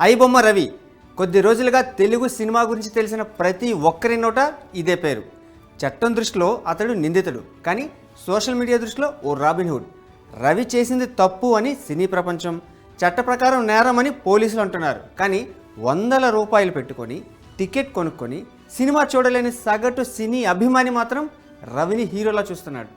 ఐబొమ్మ రవి. కొద్ది రోజులుగా తెలుగు సినిమా గురించి తెలిసిన ప్రతి ఒక్కరి నోట ఇదే పేరు. చట్టం దృష్టిలో అతడు నిందితుడు. కానీ సోషల్ మీడియా దృష్టిలో ఓ రాబిన్హుడ్ రవి చేసింది తప్పు అని సినీ ప్రపంచం చట్ట ప్రకారం నేరం అని పోలీసులు అంటున్నారు. కానీ వందల రూపాయలు పెట్టుకొని టికెట్ కొనుక్కొని సినిమా చూడలేని సగటు సినీ అభిమాని మాత్రం రవిని హీరోలా చూస్తున్నాడు.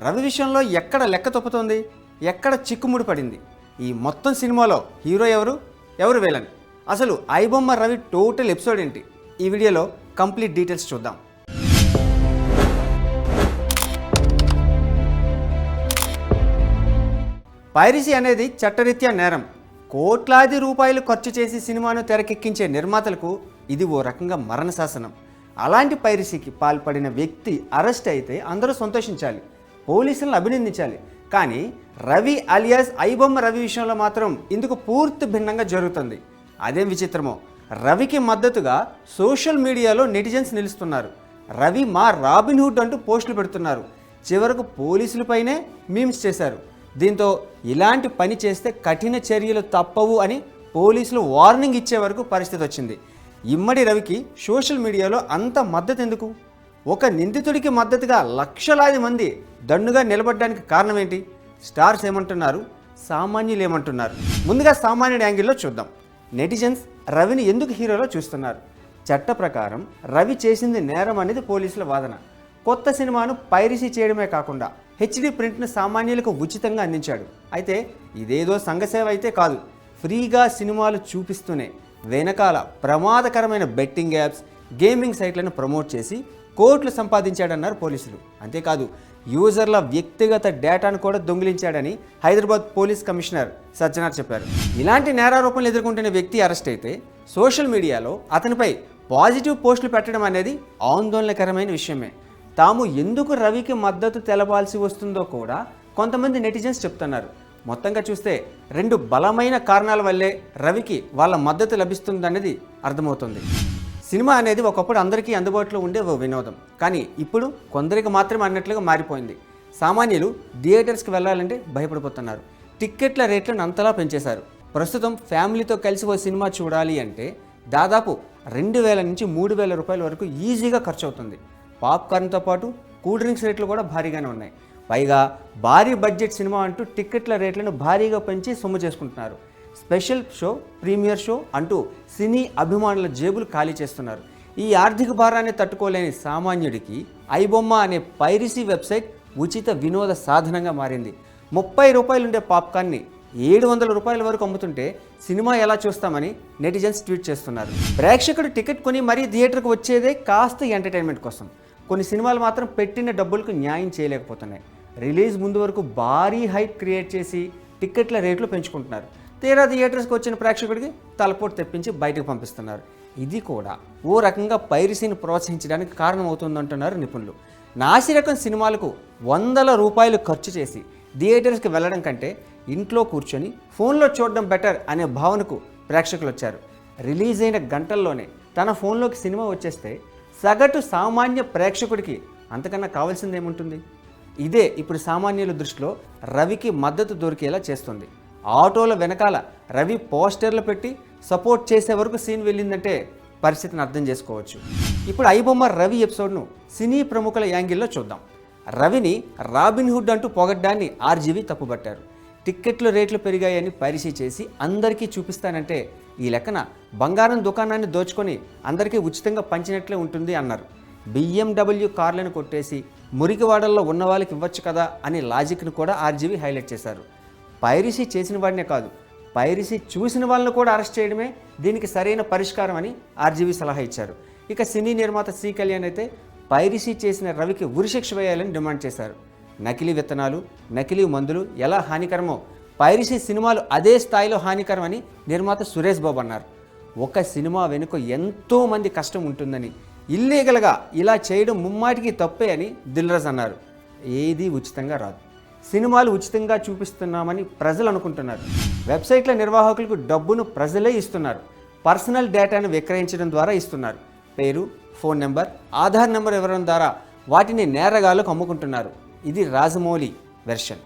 రవి విషయంలో ఎక్కడ లెక్క తప్పుతోంది? ఎక్కడ చిక్కుముడి పడింది? ఈ మొత్తం సినిమాలో హీరో ఎవరు? ఎవరు విలన్? అసలు ఐబొమ్మ రవి టోటల్ ఎపిసోడ్ ఏంటి? ఈ వీడియోలో కంప్లీట్ డీటెయిల్స్ చూద్దాం. పైరసీ అనేది చట్టరీత్యా నేరం. కోట్లాది రూపాయలు ఖర్చు చేసి సినిమాను తెరకెక్కించే నిర్మాతలకు ఇది ఓ రకంగా మరణ శాసనం. అలాంటి పైరసీకి పాల్పడిన వ్యక్తి అరెస్ట్ అయితే అందరూ సంతోషించాలి. పోలీసులను అభినందించాలి. కానీ రవి అలియాస్ ఐబొమ్మ రవి విషయంలో మాత్రం ఇందుకు పూర్తి భిన్నంగా జరుగుతుంది. అదేం విచిత్రమో రవికి మద్దతుగా సోషల్ మీడియాలో నెటిజన్స్ నిలుస్తున్నారు. రవి మా రాబిన్హుడ్ అంటూ పోస్టులు పెడుతున్నారు. చివరకు పోలీసులపైనే మీమ్స్ చేశారు. దీంతో ఇలాంటి పని చేస్తే కఠిన చర్యలు తప్పవు అని పోలీసులు వార్నింగ్ ఇచ్చే వరకు పరిస్థితి వచ్చింది. ఇమ్మడి రవికి సోషల్ మీడియాలో అంత మద్దతు ఎందుకు? ఒక నిందితుడికి మద్దతుగా లక్షలాది మంది దండుగా నిలబడడానికి కారణం ఏంటి స్టార్స్ ఏమంటున్నారు? సామాన్యులు ఏమంటున్నారు? ముందుగా సామాన్యుడి యాంగిల్లో చూద్దాం. నెటిజన్స్ రవిని ఎందుకు హీరోలో చూస్తున్నారు? చట్ట ప్రకారం రవి చేసింది నేరం అనేది పోలీసుల వాదన. కొత్త సినిమాను పైరసీ చేయడమే కాకుండా హెచ్డి ప్రింట్ను సామాన్యులకు ఉచితంగా అందించాడు. అయితే ఇదేదో సంఘసేవ అయితే కాదు. ఫ్రీగా సినిమాలు చూపిస్తూనే వెనకాల ప్రమాదకరమైన బెట్టింగ్ యాప్స్ గేమింగ్ సైట్లను ప్రమోట్ చేసి కోట్లు సంపాదించాడన్నారు పోలీసులు. అంతేకాదు యూజర్ల వ్యక్తిగత డేటాను కూడా దొంగిలించాడని హైదరాబాద్ పోలీస్ కమిషనర్ సజ్జనార్ చెప్పారు. ఇలాంటి నేరారోపణలు ఎదుర్కొంటున్న వ్యక్తి అరెస్ట్ అయితే సోషల్ మీడియాలో అతనిపై పాజిటివ్ పోస్టులు పెట్టడం అనేది ఆందోళనకరమైన విషయమే. తాము ఎందుకు రవికి మద్దతు తెలపాల్సి వస్తుందో కూడా కొంతమంది నెటిజన్స్ చెప్తున్నారు. మొత్తంగా చూస్తే రెండు బలమైన కారణాల వల్లే రవికి వాళ్ళ మద్దతు లభిస్తుందనేది అర్థమవుతుంది. సినిమా అనేది ఒకప్పుడు అందరికీ అందుబాటులో ఉండే ఓ వినోదం. కానీ ఇప్పుడు కొందరికి మాత్రమే అన్నట్లుగా మారిపోయింది. సామాన్యులు థియేటర్స్కి వెళ్ళాలంటే భయపడిపోతున్నారు. టిక్కెట్ల రేట్లను అంతలా పెంచేశారు. ప్రస్తుతం ఫ్యామిలీతో కలిసి ఓ సినిమా చూడాలి అంటే దాదాపు రెండు వేల నుంచి మూడు వేల రూపాయల వరకు ఈజీగా ఖర్చు అవుతుంది పాప్కార్న్తో పాటు కూల్ డ్రింక్స్ రేట్లు కూడా భారీగానే ఉన్నాయి. పైగా భారీ బడ్జెట్ సినిమా అంటూ టిక్కెట్ల రేట్లను భారీగా పెంచి సొమ్ము చేసుకుంటున్నారు. స్పెషల్ షో ప్రీమియర్ షో అంటూ సినీ అభిమానుల జేబులు ఖాళీ చేస్తున్నారు. ఈ ఆర్థిక భారాన్ని తట్టుకోలేని సామాన్యుడికి ఐబొమ్మ అనే పైరసీ వెబ్సైట్ ఉచిత వినోద సాధనంగా మారింది. ముప్పై రూపాయలుండే పాప్కార్న్ని ఏడు వందల రూపాయల వరకు అమ్ముతుంటే సినిమా ఎలా చూస్తామని నెటిజన్స్ ట్వీట్ చేస్తున్నారు. ప్రేక్షకుడు టికెట్ కొని మరీ థియేటర్కి వచ్చేదే కాస్త ఎంటర్టైన్మెంట్ కోసం. కొన్ని సినిమాలు మాత్రం పెట్టిన డబ్బులకు న్యాయం చేయలేకపోతున్నాయి. రిలీజ్ ముందు వరకు భారీ హైప్ క్రియేట్ చేసి టిక్కెట్ల రేట్లు పెంచుకుంటున్నారు. తీరా థియేటర్స్కి వచ్చిన ప్రేక్షకుడికి తలపోటు తెప్పించి బయటకు పంపిస్తున్నారు. ఇది కూడా ఓ రకంగా పైరసీని ప్రోత్సహించడానికి కారణమవుతుందంటున్నారు నిపుణులు. నాసిరకం సినిమాలకు వందల రూపాయలు ఖర్చు చేసి థియేటర్స్కి వెళ్ళడం కంటే ఇంట్లో కూర్చొని ఫోన్లో చూడడం బెటర్ అనే భావనకు ప్రేక్షకులు వచ్చారు. రిలీజ్ అయిన గంటల్లోనే తన ఫోన్లోకి సినిమా వచ్చేస్తే సగటు సామాన్య ప్రేక్షకుడికి అంతకన్నా కావాల్సిందేముంటుంది? ఇదే ఇప్పుడు సామాన్యుల దృష్టిలో రవికి మద్దతు దొరికేలా చేస్తుంది. ఆటోల వెనకాల రవి పోస్టర్లు పెట్టి సపోర్ట్ చేసే వరకు సీన్ వెళ్ళిందంటే పరిస్థితిని అర్థం చేసుకోవచ్చు. ఇప్పుడు ఐబొమ్మ రవి ఎపిసోడ్ను సినీ ప్రముఖుల యాంగిల్లో చూద్దాం. రవిని రాబిన్హుడ్ అంటూ పొగడ్డాన్ని ఆర్జీవి తప్పుబట్టారు. టిక్కెట్ల రేట్లు పెరిగాయని పరిశీ చేసి అందరికీ చూపిస్తానంటే ఈ లెక్కన బంగారం దుకాణాన్ని దోచుకొని అందరికీ ఉచితంగా పంచినట్లే ఉంటుంది అన్నారు. బిఎండబ్ల్యూ కార్లను కొట్టేసి మురికివాడల్లో ఉన్న వాళ్ళకి ఇవ్వచ్చు కదా అనే లాజిక్ను కూడా ఆర్జీవి హైలైట్ చేశారు. పైరసీ చేసిన వాడినే కాదు పైరసీ చూసిన వాళ్ళని కూడా అరెస్ట్ చేయడమే దీనికి సరైన పరిష్కారం అని ఆర్జీవీ సలహా ఇచ్చారు. ఇక సినీ నిర్మాత సి కళ్యాణ్ అయితే పైరసీ చేసిన రవికి ఉరిశిక్ష వేయాలని డిమాండ్ చేశారు. నకిలీ విత్తనాలు నకిలీ మందులు ఎలా హానికరమో పైరసీ సినిమాలు అదే స్థాయిలో హానికరమని నిర్మాత సురేష్ బాబు అన్నారు. ఒక సినిమా వెనుక ఎంతోమంది కష్టం ఉంటుందని ఇల్లీగల్గా ఇలా చేయడం ముమ్మాటికి తప్పే అని దిల్రాజ్ అన్నారు. ఏది ఉచితంగా రాదు. సినిమాలు ఉచితంగా చూపిస్తున్నామని ప్రజలు అనుకుంటున్నారు. వెబ్సైట్ల నిర్వాహకులకు డబ్బును ప్రజలే ఇస్తున్నారు. పర్సనల్ డేటాను విక్రయించడం ద్వారా ఇస్తున్నారు. పేరు ఫోన్ నెంబర్ ఆధార్ నెంబర్ ఇవ్వడం ద్వారా వాటిని నేరగాళ్ళకు అమ్ముకుంటున్నారు. ఇది రాజమౌళి వెర్షన్.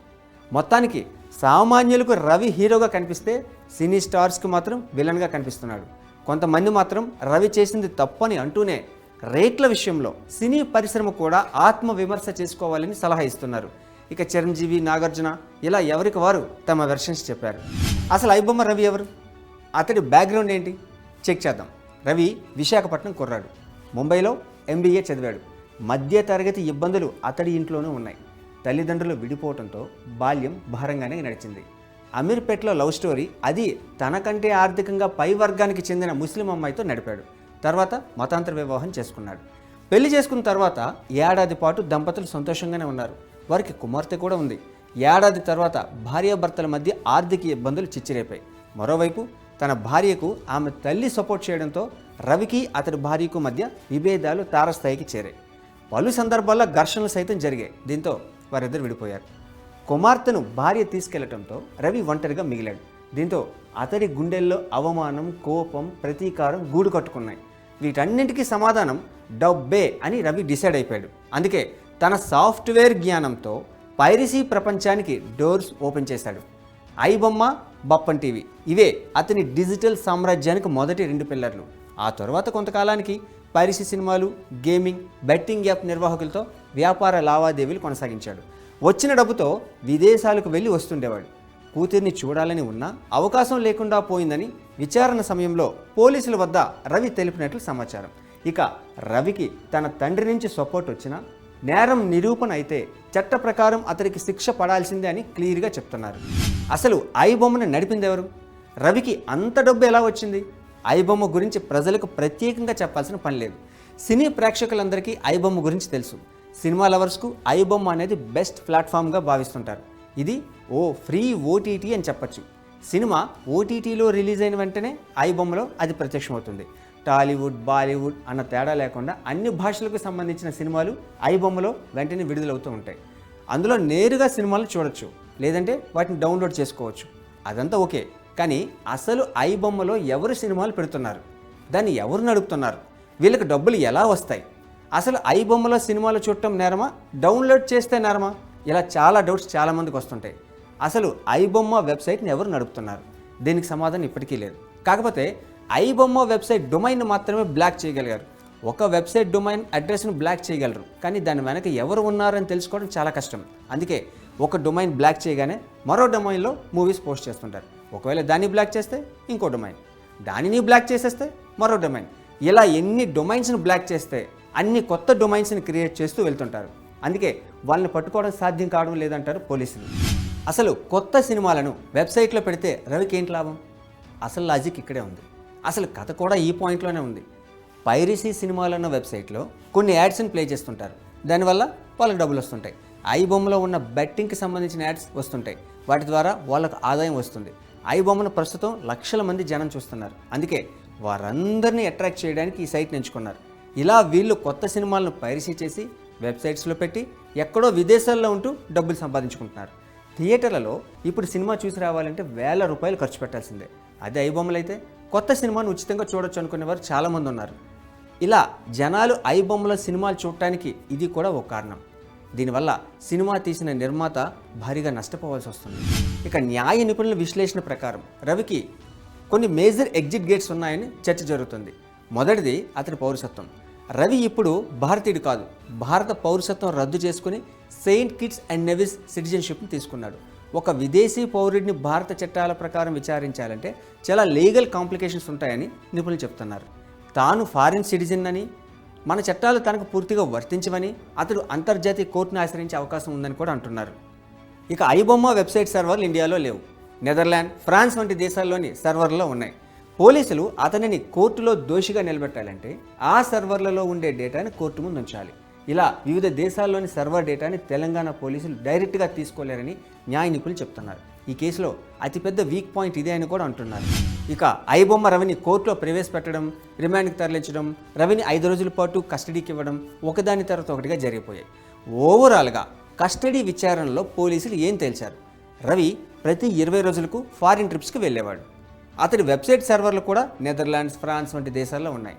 మొత్తానికి సామాన్యులకు రవి హీరోగా కనిపిస్తే సినీ స్టార్స్కి మాత్రం విలన్గా కనిపిస్తున్నాడు. కొంతమంది మాత్రం రవి చేసింది తప్పని అంటూనే రేట్ల విషయంలో సినీ పరిశ్రమ కూడా ఆత్మ విమర్శ చేసుకోవాలని సలహా ఇస్తున్నారు. ఇక చిరంజీవి నాగార్జున ఇలా ఎవరికి వారు తమ వెర్షన్స్ చెప్పారు. అసలు ఐబొమ్మ రవి ఎవరు? అతడి బ్యాక్గ్రౌండ్ ఏంటి? చెక్ చేద్దాం. రవి విశాఖపట్నం కుర్రాడు. ముంబైలో ఎంబీఏ చదివాడు. మధ్య తరగతి ఇబ్బందులు అతడి ఇంట్లోనూ ఉన్నాయి. తల్లిదండ్రులు విడిపోవడంతో బాల్యం భారంగానే నడిచింది. అమీర్పేట్లో లవ్ స్టోరీ అది తనకంటే ఆర్థికంగా పై వర్గానికి చెందిన ముస్లిం అమ్మాయితో నడిపాడు. తర్వాత మతాంతర వివాహం చేసుకున్నాడు. పెళ్ళి చేసుకున్న తర్వాత ఏడాది పాటు దంపతులు సంతోషంగానే ఉన్నారు. వారికి కుమార్తె కూడా ఉంది. ఏడాది తర్వాత భార్యాభర్తల మధ్య ఆర్థిక ఇబ్బందులు చిచ్చిరేపాయి. మరోవైపు తన భార్యకు ఆమె తల్లి సపోర్ట్ చేయడంతో రవికి అతడి భార్యకు మధ్య విభేదాలు తారస్థాయికి చేరాయి. పలు సందర్భాల్లో ఘర్షణలు సైతం జరిగాయి. దీంతో వారిద్దరు విడిపోయారు. కుమార్తెను భార్య తీసుకెళ్ళటంతో రవి ఒంటరిగా మిగిలాడు. దీంతో అతడి గుండెల్లో అవమానం కోపం ప్రతీకారం గూడు కట్టుకున్నాయి. వీటన్నింటికీ సమాధానం డబ్బే అని రవి డిసైడ్ అయిపోయాడు. అందుకే తన సాఫ్ట్వేర్ జ్ఞానంతో పైరసీ ప్రపంచానికి డోర్స్ ఓపెన్ చేశాడు. ఐబొమ్మ బప్పన్ టీవీ. ఇవే అతని డిజిటల్ సామ్రాజ్యానికి మొదటి రెండు పిల్లర్లు. ఆ తర్వాత కొంతకాలానికి పైరసీ సినిమాలు గేమింగ్ బెట్టింగ్ యాప్ నిర్వాహకులతో వ్యాపార లావాదేవీలు కొనసాగించాడు. వచ్చిన డబ్బుతో విదేశాలకు వెళ్ళి వస్తుండేవాడు. కూతుర్ని చూడాలని ఉన్నా అవకాశం లేకుండా పోయిందని విచారణ సమయంలో పోలీసుల వద్ద రవి తెలిపినట్లు సమాచారం. ఇక రవికి తన తండ్రి నుంచి సపోర్ట్ వచ్చినా నేరం నిరూపణ అయితే చట్ట ప్రకారం అతనికి శిక్ష పడాల్సిందే అని క్లియర్గా చెప్తున్నారు. అసలు ఐబొమ్మను నడిపింది ఎవరు? రవికి అంత డబ్బు ఎలా వచ్చింది? ఐబొమ్మ గురించి ప్రజలకు ప్రత్యేకంగా చెప్పాల్సిన పని లేదు. సినీ ప్రేక్షకులందరికీ ఐబొమ్మ గురించి తెలుసు. సినిమా లవర్స్కు ఐబొమ్మ అనేది బెస్ట్ ప్లాట్ఫామ్గా భావిస్తుంటారు. ఇది ఓ ఫ్రీ ఓటీటీ అని చెప్పచ్చు. సినిమా ఓటీటీలో రిలీజ్ అయిన వెంటనే ఐబొమ్మలో అది ప్రత్యక్షమవుతుంది. టాలీవుడ్ బాలీవుడ్ అన్న తేడా లేకుండా అన్ని భాషలకు సంబంధించిన సినిమాలు ఐబొమ్మలో వెంటనే విడుదలవుతూ ఉంటాయి. అందులో నేరుగా సినిమాలు చూడొచ్చు లేదంటే వాటిని డౌన్లోడ్ చేసుకోవచ్చు. అదంతా ఓకే కానీ అసలు ఐబొమ్మలో ఎవరు సినిమాలు పెడుతున్నారు? దాన్ని ఎవరు నడుపుతున్నారు? వీళ్ళకి డబ్బులు ఎలా వస్తాయి? అసలు ఐబొమ్మలో సినిమాలు చూడటం నేరమా? డౌన్లోడ్ చేస్తే నేరమా? ఇలా చాలా డౌట్స్ చాలామందికి వస్తుంటాయి. అసలు ఐబొమ్మ వెబ్సైట్ని ఎవరు నడుపుతున్నారు? దీనికి సమాధానం ఇప్పటికీ లేదు. కాకపోతే ఐబొమ్మ వెబ్సైట్ డొమైన్ మాత్రమే బ్లాక్ చేయగలిగారు. ఒక వెబ్సైట్ డొమైన్ అడ్రస్ను బ్లాక్ చేయగలరు. కానీ దాని వెనక ఎవరు ఉన్నారని తెలుసుకోవడం చాలా కష్టం. అందుకే ఒక డొమైన్ బ్లాక్ చేయగానే మరో డొమైన్లో మూవీస్ పోస్ట్ చేస్తుంటారు. ఒకవేళ దాన్ని బ్లాక్ చేస్తే ఇంకో డొమైన్. దానిని బ్లాక్ చేసేస్తే మరో డొమైన్. ఇలా ఎన్ని డొమైన్స్ని బ్లాక్ చేస్తే అన్ని కొత్త డొమైన్స్ని క్రియేట్ చేస్తూ వెళ్తుంటారు. అందుకే వాళ్ళని పట్టుకోవడం సాధ్యం కావడం లేదంటారు పోలీసులు. అసలు కొత్త సినిమాలను వెబ్సైట్లో పెడితే రవికి ఏంటి లాభం? అసలు లాజిక్ ఇక్కడే ఉంది. అసలు కథ కూడా ఈ పాయింట్లోనే ఉంది. పైరసీ సినిమాలన్న వెబ్సైట్లో కొన్ని యాడ్స్ని ప్లే చేస్తుంటారు. దానివల్ల వాళ్ళకి డబ్బులు వస్తుంటాయి. ఐ బొమ్మలో ఉన్న బెట్టింగ్కి సంబంధించిన యాడ్స్ వస్తుంటాయి. వాటి ద్వారా వాళ్ళకు ఆదాయం వస్తుంది. ఐ బొమ్మను ప్రస్తుతం లక్షల మంది జనం చూస్తున్నారు. అందుకే వారందరినీ అట్రాక్ట్ చేయడానికి ఈ సైట్ని ఎంచుకున్నారు. ఇలా వీళ్ళు కొత్త సినిమాలను పైరసీ చేసి వెబ్సైట్స్లో పెట్టి ఎక్కడో విదేశాల్లో ఉంటూ డబ్బులు సంపాదించుకుంటున్నారు. థియేటర్లలో ఇప్పుడు సినిమా చూసి రావాలంటే వేల రూపాయలు ఖర్చు పెట్టాల్సిందే. అదే ఐబొమ్మలు అయితే కొత్త సినిమాను ఉచితంగా చూడొచ్చు అనుకునే వారు చాలామంది ఉన్నారు. ఇలా జనాలు ఐ బొమ్మల సినిమాలు చూడటానికి ఇది కూడా ఒక కారణం. దీనివల్ల సినిమా తీసిన నిర్మాత భారీగా నష్టపోవాల్సి వస్తుంది. ఇక న్యాయ నిపుణుల విశ్లేషణ ప్రకారం రవికి కొన్ని మేజర్ ఎగ్జిట్ గేట్స్ ఉన్నాయని చర్చ జరుగుతుంది. మొదటిది అతని పౌరసత్వం. రవి ఇప్పుడు భారతీయుడు కాదు. భారత పౌరసత్వం రద్దు చేసుకుని సెయింట్ కిట్స్ అండ్ నెవిస్ సిటిజన్షిప్ని తీసుకున్నాడు. ఒక విదేశీ పౌరుడిని భారత చట్టాల ప్రకారం విచారించాలంటే చాలా లీగల్ కాంప్లికేషన్స్ ఉంటాయని నిపుణులు చెప్తున్నారు. తాను ఫారిన్ సిటిజన్ అని మన చట్టాలు తనకు పూర్తిగా వర్తించవని అతడు అంతర్జాతీయ కోర్టును ఆశ్రయించే అవకాశం ఉందని కూడా అంటున్నారు. ఇక ఐబొమ్మ వెబ్సైట్ సర్వర్లు ఇండియాలో లేవు. నెదర్లాండ్ ఫ్రాన్స్ వంటి దేశాల్లోని సర్వర్లలో ఉన్నాయి. పోలీసులు అతనిని కోర్టులో దోషిగా నిలబెట్టాలంటే ఆ సర్వర్లలో ఉండే డేటాని కోర్టు ముందు ఉంచాలి ఇలా వివిధ దేశాల్లోని సర్వర్ డేటాని తెలంగాణ పోలీసులు డైరెక్ట్గా తీసుకోలేరని న్యాయ నిపుణులు చెప్తున్నారు. ఈ కేసులో అతిపెద్ద వీక్ పాయింట్ ఇదే అని కూడా అంటున్నారు. ఇక ఐబొమ్మ రవిని కోర్టులో ప్రవేశపెట్టడం రిమాండ్కి తరలించడం రవిని ఐదు రోజుల పాటు కస్టడీకి ఇవ్వడం ఒకదాని తర్వాత ఒకటిగా జరిగిపోయాయి. ఓవరాల్గా కస్టడీ విచారణలో పోలీసులు ఏం తేల్చారు? రవి ప్రతి ఇరవై రోజులకు ఫారిన్ ట్రిప్స్కి వెళ్ళేవాడు. అతడి వెబ్సైట్ సర్వర్లు కూడా నెదర్లాండ్స్ ఫ్రాన్స్ వంటి దేశాల్లో ఉన్నాయి.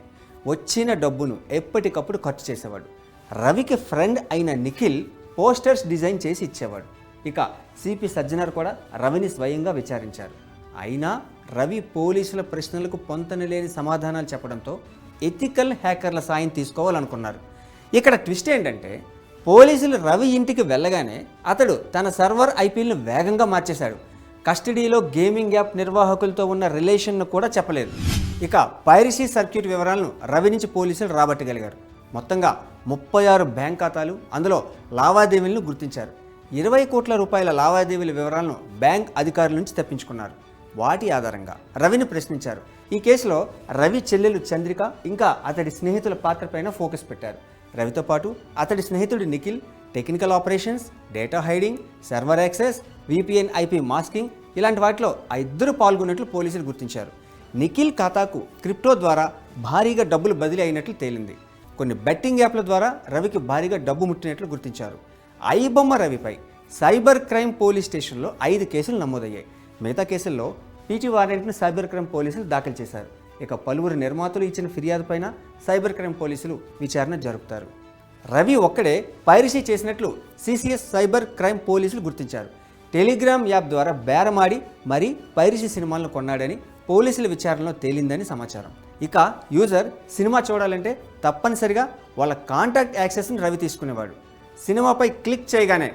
వచ్చిన డబ్బును ఎప్పటికప్పుడు ఖర్చు చేసేవాడు. రవికి ఫ్రెండ్ అయిన నిఖిల్ పోస్టర్స్ డిజైన్ చేసి ఇచ్చేవాడు. ఇక సిపి సజ్జనర్ కూడా రవిని స్వయంగా విచారించారు. అయినా రవి పోలీసుల ప్రశ్నలకు పొంతనలేని సమాధానాలు చెప్పడంతో ఎథికల్ హ్యాకర్ల సాయం తీసుకోవాలనుకున్నారు. ఇక్కడ ట్విస్ట్ ఏంటంటే పోలీసులు రవి ఇంటికి వెళ్ళగానే అతడు తన సర్వర్ ఐపీలను వేగంగా మార్చేశాడు. కస్టడీలో గేమింగ్ యాప్ నిర్వాహకులతో ఉన్న రిలేషన్ను కూడా చెప్పలేదు. ఇక పైరసీ సర్క్యూట్ వివరాలను రవి నుంచి పోలీసులు రాబట్టగలిగారు. మొత్తంగా ముప్పై ఆరు బ్యాంక్ ఖాతాలు అందులో లావాదేవీలను గుర్తించారు. ఇరవై కోట్ల రూపాయల లావాదేవీల వివరాలను బ్యాంక్ అధికారుల నుంచి తప్పించుకున్నారు. వాటి ఆధారంగా రవిని ప్రశ్నించారు. ఈ కేసులో రవి చెల్లెలు చంద్రిక ఇంకా అతడి స్నేహితుల పాత్రపైన ఫోకస్ పెట్టారు. రవితో పాటు అతడి స్నేహితుడు Nikhil technical operations data hiding server access VPN IP masking ఇలాంటి వాటిలో ఆ ఇద్దరు పాల్గొన్నట్లు పోలీసులు గుర్తించారు. నిఖిల్ ఖాతాకు క్రిప్టో ద్వారా భారీగా డబ్బులు బదిలీ అయినట్లు తేలింది. కొన్ని బెట్టింగ్ యాప్ల ద్వారా రవికి భారీగా డబ్బు ముట్టినట్లు గుర్తించారు. ఐబొమ్మ రవిపై సైబర్ క్రైమ్ పోలీస్ స్టేషన్లో ఐదు కేసులు నమోదయ్యాయి. మిగతా కేసుల్లో పీటీ వారెంట్ను సైబర్ క్రైమ్ పోలీసులు దాఖలు చేశారు. ఇక పలువురు నిర్మాతలు ఇచ్చిన ఫిర్యాదుపైన సైబర్ క్రైమ్ పోలీసులు విచారణ జరుపుతారు. రవి ఒక్కడే పైరసీ చేసినట్లు సిసిఎస్ సైబర్ క్రైమ్ పోలీసులు గుర్తించారు. టెలిగ్రామ్ యాప్ ద్వారా బేరమాడి మరీ పైరసీ సినిమాలను కొన్నాడని పోలీసుల విచారణలో తేలిందని సమాచారం. ఇక యూజర్ సినిమా చూడాలంటే తప్పనిసరిగా వాళ్ళ కాంటాక్ట్ యాక్సెస్ని రవి తీసుకునేవాడు. సినిమాపై క్లిక్ చేయగానే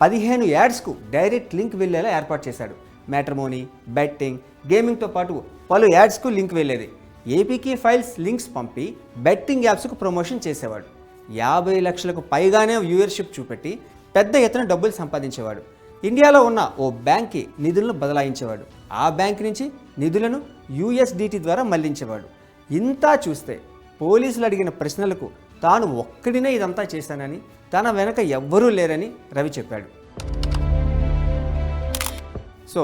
పదిహేను యాడ్స్కు డైరెక్ట్ లింక్ వెళ్ళేలా ఏర్పాటు చేశాడు. మ్యాట్రమోనీ బెట్టింగ్ గేమింగ్తో పాటు పలు యాడ్స్కు లింక్ వెళ్ళేది. ఏపీకి ఫైల్స్ లింక్స్ పంపి బెట్టింగ్ యాప్స్కు ప్రమోషన్ చేసేవాడు. యాభై లక్షలకు పైగానే వ్యూయర్షిప్ చూపెట్టి పెద్ద ఎత్తున డబ్బులు సంపాదించేవాడు. ఇండియాలో ఉన్న ఓ బ్యాంక్కి నిధులను బదలాయించేవాడు. ఆ బ్యాంక్ నుంచి నిధులను యూఎస్డిటి ద్వారా మళ్ళించేవాడు. ఇంతా చూస్తే పోలీసులు అడిగిన ప్రశ్నలకు తాను ఒక్కడినే ఇదంతా చేశానని తన వెనక ఎవ్వరూ లేరని రవి చెప్పాడు. సో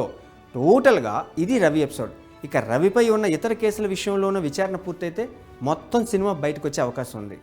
టోటల్గా ఇది రవి ఎపిసోడ్. ఇక రవిపై ఉన్న ఇతర కేసుల విషయంలోనూ విచారణ పూర్తయితే మొత్తం సినిమా బయటకు వచ్చే అవకాశం ఉంది.